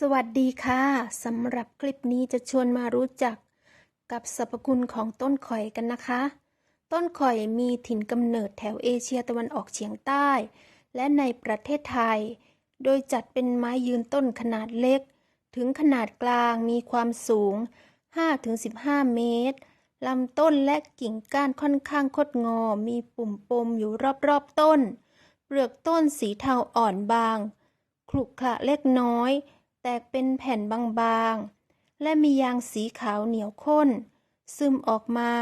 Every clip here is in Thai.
สวัสดีค่ะสำหรับคลิปนี้จะชวนมารู้จักกับสรรพคุณของต้นข่อยกันนะคะ ต้นข่อยมีถิ่นกำเนิดแถวเอเชียตะวันออกเฉียงใต้ และในประเทศไทย โดยจัดเป็นไม้ยืนต้นขนาดเล็ก ถึงขนาดกลางมีความสูง 5-15 เมตรลำต้นและกิ่งก้านค่อนข้างคดงอ มีปุ่มปมอยู่รอบๆต้น เปลือกต้นสีเทาอ่อนบาง ขรุขระเล็กน้อย ตกเป็นแผ่นบางๆ และมียางสีขาวเหนียวข้น ซึมออกมา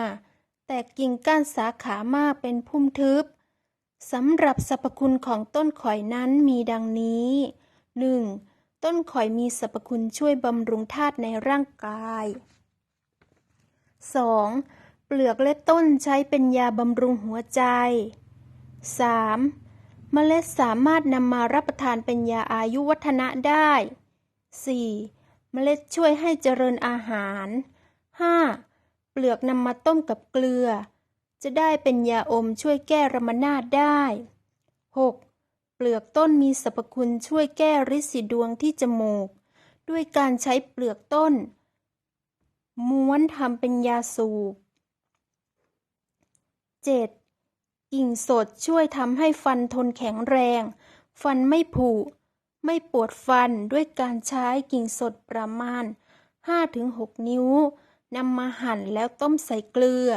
แตกกิ่งก้านสาขามากเป็นพุ่มทึบสำหรับสรรพคุณของต้นข่อยนั้นมีดังนี้ 1. ต้นข่อยมีสรรพคุณช่วยบำรุงธาตุในร่างกาย 2. เปลือกและต้นใช้เป็นยาบำรุงหัวใจ 3. เมล็ดสามารถนำมารับประทานเป็นยาอายุวัฒนะได้ 4. เมล็ดช่วยให้เจริญอาหาร 5. เปลือกนำมาต้มกับเกลือ จะได้เป็นยาอมช่วยแก้ระมนาดได้ 6. เปลือกต้นมีสรรพคุณช่วยแก้ริดสีดวงที่จมูก ด้วยการใช้เปลือกต้น ม้วนทำเป็นยาสูบ 7. กิ่งสดช่วยทำให้ฟันทนแข็งแรง ฟันไม่ผุ ไม่ปวดฟันด้วยการใช้กิ่งสดประมาณ 5-6 นิ้วนำมาหั่นแล้วต้มใส่เกลือ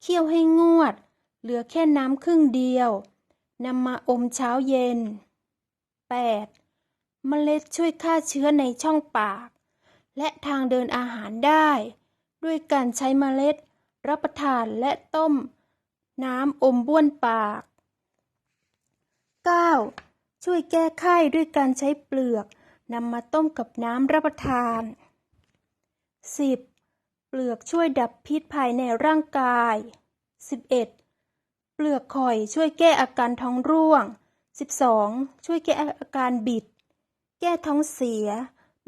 เคี่ยวให้งวด เหลือแค่น้ำครึ่งเดียวนำมาอมเช้าเย็น 8. เมล็ดช่วยฆ่าเชื้อในช่องปาก และทางเดินอาหารได้ ด้วยการใช้เมล็ด รับประทานและต้ม น้ำอมบ้วนปาก ช่วยแก้ไข้ด้วยการใช้เปลือกนำมาต้มกับน้ำรับประทาน 10. เปลือกช่วยดับพิษภายในร่างกาย 11. เปลือกข่อยช่วยแก้อาการท้องร่วง 12. ช่วยแก้อาการบิด แก้ท้องเสีย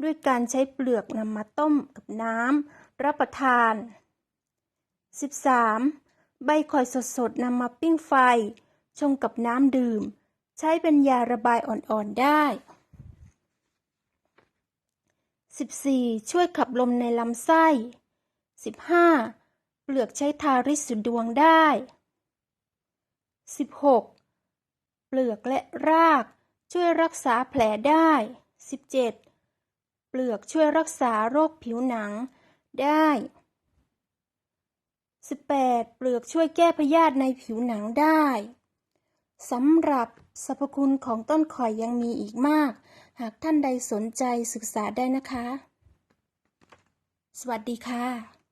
ด้วยการใช้เปลือกนำมาต้มกับน้ำรับประทาน 13. ใบข่อยสดๆนำมาปิ้งไฟ ชงกับน้ำดื่ม ใช้เป็นยาระบายอ่อนๆได้ 14. ช่วยขับลมในลำไส้ 15. เปลือกใช้ทาริสุดดวงได้ 16. เปลือกและรากช่วยรักษาแผลได้ 17. เปลือกช่วยรักษาโรคผิวหนังได้ 18. เปลือกช่วยแก้พยาธิในผิวหนังได้ สำหรับ สรรพคุณของต้นข่อยยังมีอีกมาก หากท่านใดสนใจศึกษาได้นะคะ สวัสดีค่ะ